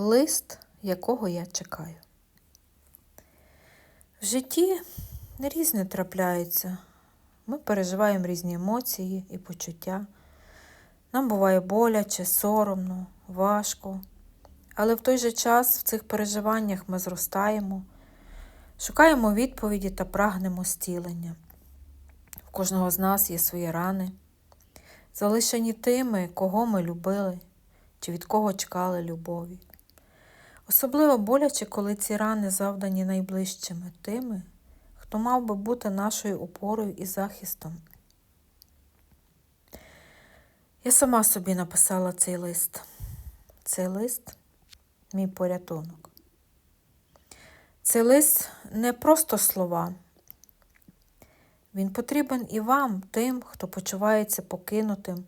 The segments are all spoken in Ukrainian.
лист, якого я чекаю. В житті різне трапляється. Ми переживаємо різні емоції і почуття. Нам буває боляче, соромно, важко. Але в той же час в цих переживаннях ми зростаємо, шукаємо відповіді та прагнемо зцілення. В кожного з нас є свої рани, залишені тими, кого ми любили чи від кого чекали любові. Особливо боляче, коли ці рани завдані найближчими тими, хто мав би бути нашою опорою і захистом. Я сама собі написала цей лист. Цей лист мій порятунок. Цей лист не просто слова. Він потрібен і вам, тим, хто почувається покинутим,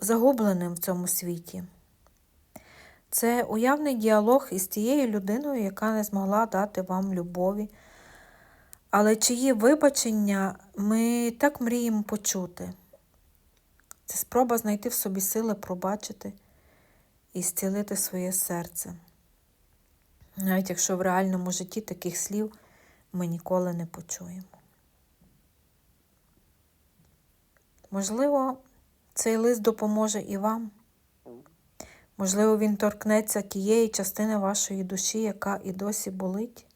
загубленим в цьому світі. Це уявний діалог із тією людиною, яка не змогла дати вам любові, але чиї вибачення ми так мріємо почути. Це спроба знайти в собі сили пробачити і зцілити своє серце. Навіть якщо в реальному житті таких слів ми ніколи не почуємо. Можливо, цей лист допоможе і вам. Можливо, він торкнеться тієї частини вашої душі, яка і досі болить,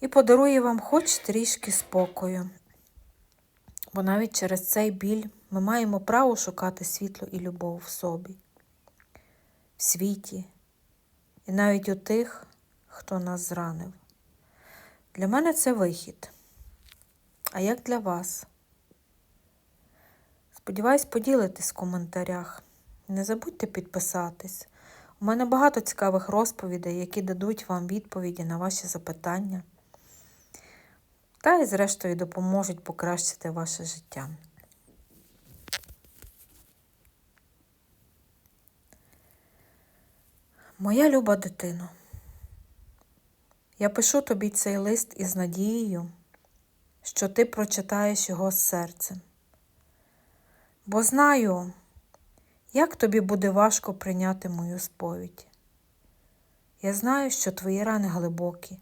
і подарує вам хоч трішки спокою. Бо навіть через цей біль ми маємо право шукати світло і любов в собі, в світі, і навіть у тих, хто нас зранив. Для мене це вихід. А як для вас? Сподіваюсь, поділитесь в коментарях. Не забудьте підписатись. У мене багато цікавих розповідей, які дадуть вам відповіді на ваші запитання. Та й, зрештою, допоможуть покращити ваше життя. Моя люба дитино, я пишу тобі цей лист із надією, що ти прочитаєш його з серцем. Бо знаю, як тобі буде важко прийняти мою сповідь. Я знаю, що твої рани глибокі,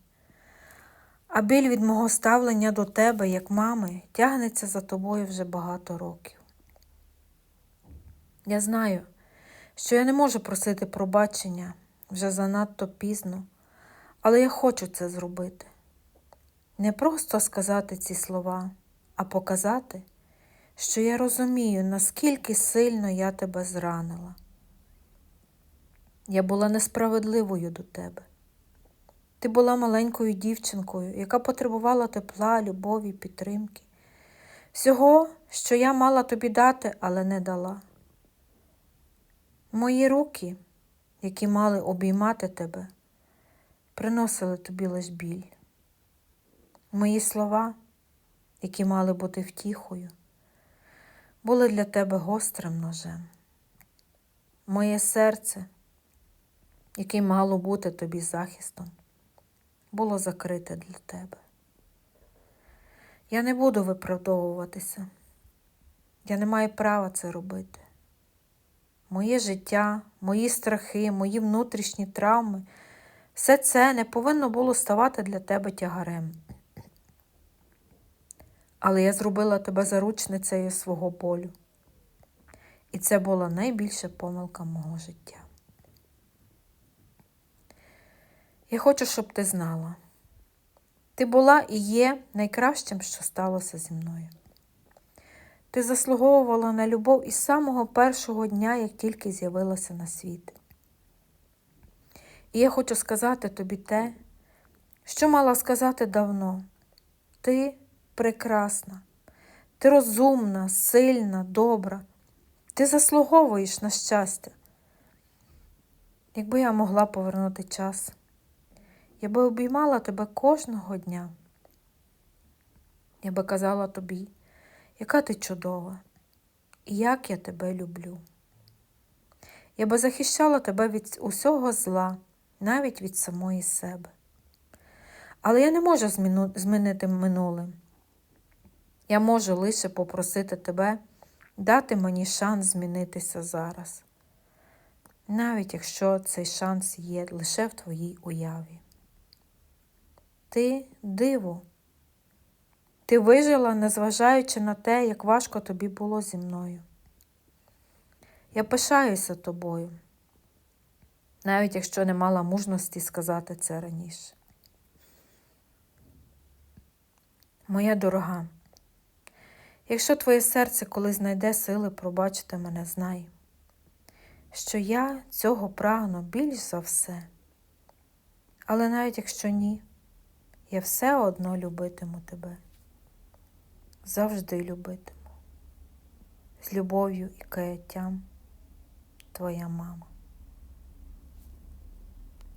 а біль від мого ставлення до тебе, як мами, тягнеться за тобою вже багато років. Я знаю, що я не можу просити пробачення вже занадто пізно, але я хочу це зробити. Не просто сказати ці слова, а показати, що я розумію, наскільки сильно я тебе зранила. Я була несправедливою до тебе. Ти була маленькою дівчинкою, яка потребувала тепла, любові, підтримки. Всього, що я мала тобі дати, але не дала. Мої руки, які мали обіймати тебе, приносили тобі лиш біль. Мої слова, які мали бути втіхою, були для тебе гострим ножем. Моє серце, яке мало бути тобі захистом, було закрите для тебе. Я не буду виправдовуватися. Я не маю права це робити. Моє життя, мої страхи, мої внутрішні травми, все це не повинно було ставати для тебе тягарем. Але я зробила тебе заручницею свого болю. І це була найбільша помилка мого життя. Я хочу, щоб ти знала, ти була і є найкращим, що сталося зі мною. Ти заслуговувала на любов із самого першого дня, як тільки з'явилася на світ. І я хочу сказати тобі те, що мала сказати давно. Ти прекрасна, ти розумна, сильна, добра, ти заслуговуєш на щастя. Якби я могла повернути час, я би обіймала тебе кожного дня. Я би казала тобі, яка ти чудова, і як я тебе люблю. Я би захищала тебе від усього зла, навіть від самої себе. Але я не можу змінити минуле. Я можу лише попросити тебе дати мені шанс змінитися зараз. навіть якщо цей шанс є лише в твоїй уяві. Ти диво. Ти вижила, незважаючи на те, як важко тобі було зі мною. Я пишаюся тобою, навіть якщо не мала мужності сказати це раніше. Моя дорога, якщо твоє серце колись знайде сили пробачити мене, знай, що я цього прагну більш за все. Але навіть якщо ні, я все одно любитиму тебе. Завжди любитиму. З любов'ю і каяттям твоя мама.